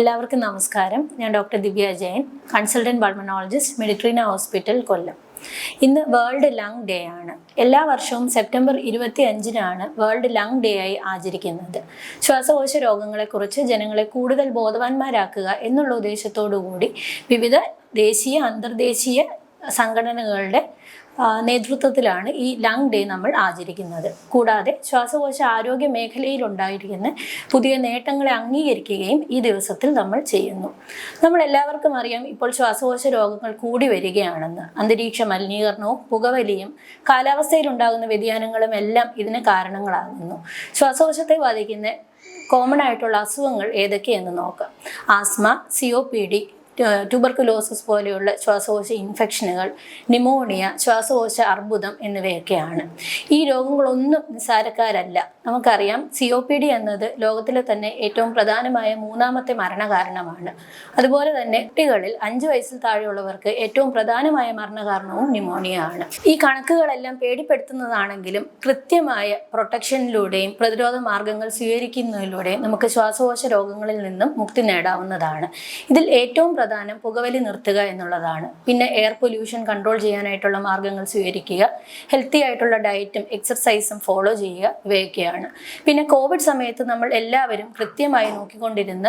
എല്ലാവർക്കും നമസ്കാരം. ഞാൻ doctor Divya Jayan consultant pulmonologist Meditrina hospital Kollam. ഇന്ന് വേൾഡ് ലങ് ഡേ ആണ്. എല്ലാ വർഷവും സെപ്റ്റംബർ ഇരുപത്തി അഞ്ചിനാണ് വേൾഡ് ലങ് ഡേ ആയി ആചരിക്കുന്നത്. ശ്വാസകോശ രോഗങ്ങളെക്കുറിച്ച് ജനങ്ങളെ കൂടുതൽ ബോധവാന്മാരാക്കുക എന്നുള്ള ഉദ്ദേശത്തോടു കൂടി വിവിധ ദേശീയ അന്തർദേശീയ സംഘടനകളുടെ നേതൃത്വത്തിലാണ് ഈ ലങ് ഡേ നമ്മൾ ആചരിക്കുന്നത്. കൂടാതെ ശ്വാസകോശ ആരോഗ്യ മേഖലയിൽ ഉണ്ടായിരിക്കുന്ന പുതിയ നേട്ടങ്ങളെ അംഗീകരിക്കുകയും ഈ ദിവസത്തിൽ നമ്മൾ ചെയ്യുന്നു. നമ്മൾ എല്ലാവർക്കും അറിയാം ഇപ്പോൾ ശ്വാസകോശ രോഗങ്ങൾ കൂടി വരികയാണെന്ന്. അന്തരീക്ഷ മലിനീകരണവും പുകവലിയും കാലാവസ്ഥയിൽ ഉണ്ടാകുന്ന വ്യതിയാനങ്ങളും എല്ലാം ഇതിന് കാരണങ്ങളാകുന്നു. ശ്വാസകോശത്തെ ബാധിക്കുന്ന കോമൺ ആയിട്ടുള്ള അസുഖങ്ങൾ ഏതൊക്കെയെന്ന് നോക്കാം. Asthma C O P D tuberculosis പോലെയുള്ള ശ്വാസകോശ ഇൻഫെക്ഷനുകൾ ന്യൂമോണിയ ശ്വാസകോശ അർബുദം എന്നിവയൊക്കെയാണ്. ഈ രോഗങ്ങളൊന്നും നിസ്സാരക്കാരല്ല. നമുക്കറിയാം സി ഒ പി ഡി എന്നത് ലോകത്തിലെ തന്നെ ഏറ്റവും പ്രധാനമായ മൂന്നാമത്തെ മരണകാരണമാണ്. അതുപോലെ തന്നെ കുട്ടികളിൽ അഞ്ച് വയസ്സിൽ താഴെയുള്ളവർക്ക് ഏറ്റവും പ്രധാനമായ മരണകാരണവും ന്യൂമോണിയ ആണ്. ഈ കണക്കുകളെല്ലാം പേടിപ്പെടുത്തുന്നതാണെങ്കിലും കൃത്യമായ പ്രൊട്ടക്ഷനിലൂടെയും പ്രതിരോധ മാർഗങ്ങൾ സ്വീകരിക്കുന്നതിലൂടെയും നമുക്ക് ശ്വാസകോശ രോഗങ്ങളിൽ നിന്നും മുക്തി നേടാവുന്നതാണ്. ഇതിൽ ഏറ്റവും പ്രധാനം പുകവലി നിർത്തുക എന്നുള്ളതാണ്. പിന്നെ എയർ പൊല്യൂഷൻ കൺട്രോൾ ചെയ്യാനായിട്ടുള്ള മാർഗങ്ങൾ സ്വീകരിക്കുക. ഹെൽത്തി ആയിട്ടുള്ള ഡയറ്റും എക്സർസൈസും ഫോളോ ചെയ്യുക. ഇവയൊക്കെയാണ്. പിന്നെ കോവിഡ് സമയത്ത് നമ്മൾ എല്ലാവരും കൃത്യമായി നോക്കിക്കൊണ്ടിരുന്ന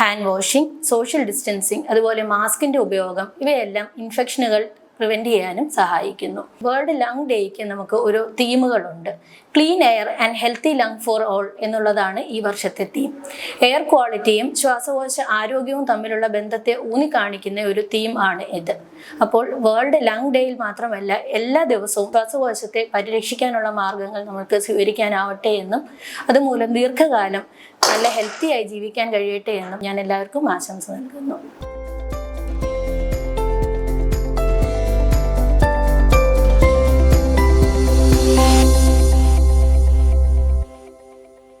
ഹാൻഡ് വാഷിംഗ് സോഷ്യൽ ഡിസ്റ്റൻസിങ് അതുപോലെ മാസ്കിന്റെ ഉപയോഗം ഇവയെല്ലാം ഇൻഫെക്ഷനുകൾ പ്രിവെന്റ് ചെയ്യാനും സഹായിക്കുന്നു. വേൾഡ് ലങ് ഡേക്ക് നമുക്ക് ഒരു തീമുകളുണ്ട്. Clean air and healthy lung for all എന്നുള്ളതാണ് ഈ വർഷത്തെ തീം എയർ ക്വാളിറ്റിയും ശ്വാസകോശ ആരോഗ്യവും തമ്മിലുള്ള ബന്ധത്തെ ഊന്നിക്കാണിക്കുന്ന ഒരു തീം ആണ് ഇത്. അപ്പോൾ വേൾഡ് ലങ് ഡേയിൽ മാത്രമല്ല എല്ലാ ദിവസവും ശ്വാസകോശത്തെ പരിരക്ഷിക്കാനുള്ള മാർഗങ്ങൾ നമുക്ക് സ്വീകരിക്കാനാവട്ടെ എന്നും അതുമൂലം ദീർഘകാലം നല്ല ഹെൽത്തിയായി ജീവിക്കാൻ കഴിയട്ടെ എന്നും ഞാൻ എല്ലാവർക്കും ആശംസ നൽകുന്നു.